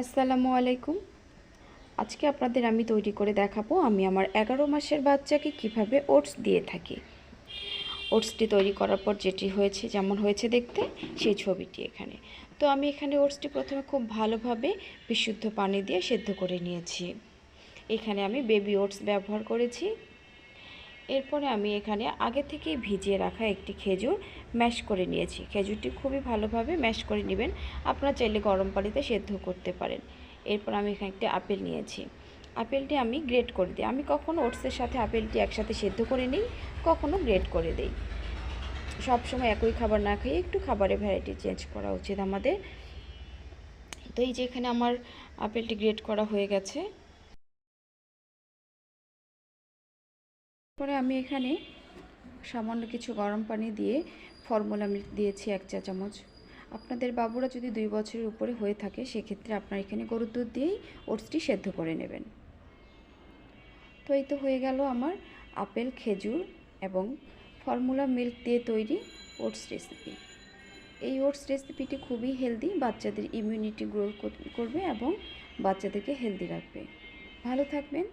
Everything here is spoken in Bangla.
আসসালামু আলাইকুম। আজকে আপনাদের আমি তৈরি করে দেখাবো আমি আমার এগারো মাসের বাচ্চাকে কীভাবে ওটস দিয়ে থাকি। ওটসটি তৈরি করার পর যেটি হয়েছে, যেমন হয়েছে দেখতে, সেই ছবিটি এখানে। তো আমি এখানে ওটসটি প্রথমে খুব ভালোভাবে বিশুদ্ধ পানি দিয়ে সেদ্ধ করে নিয়েছি। এখানে আমি বেবি ওটস ব্যবহার করেছি। এরপরে আমি এখানে আগে থেকেই ভিজিয়ে রাখা একটি খেজুর ম্যাশ করে নিয়েছি। খেজুরটি খুবই ভালোভাবে ম্যাশ করে নেবেন। আপনারা চাইলে গরম পানিতে সেদ্ধ করতে পারেন। এরপর আমি এখানে একটি আপেল নিয়েছি। আপেলটি আমি গ্রেট করে দিই। আমি কখনও ওটসের সাথে আপেলটি একসাথে সেদ্ধ করে নিই কখনও গ্রেট করে দিই। সবসময় একই খাবার না খেয়ে একটু খাবারের ভ্যারাইটি চেঞ্জ করা উচিত আমাদের। তো এই যে এখানে আমার আপেলটি গ্রেট করা হয়ে গেছে। পরে আমি এখানে সামান্য কিছু গরম পানি দিয়ে ফর্মুলা মিল্ক দিয়েছি এক চা চামচ। আপনাদের বাবুরা যদি দুই বছরের উপরে হয়ে থাকে, সেক্ষেত্রে আপনার এখানে গরুর দুধ দিয়েই ওটসটি সেদ্ধ করে নেবেন। তো এই তো হয়ে গেল আমার আপেল, খেজুর এবং ফর্মুলা মিল্ক দিয়ে তৈরি ওটস রেসিপি। এই ওটস রেসিপিটি খুবই হেলদি, বাচ্চাদের ইমিউনিটি গ্রো করবে এবং বাচ্চাদেরকে হেলদি রাখবে। ভালো থাকবেন।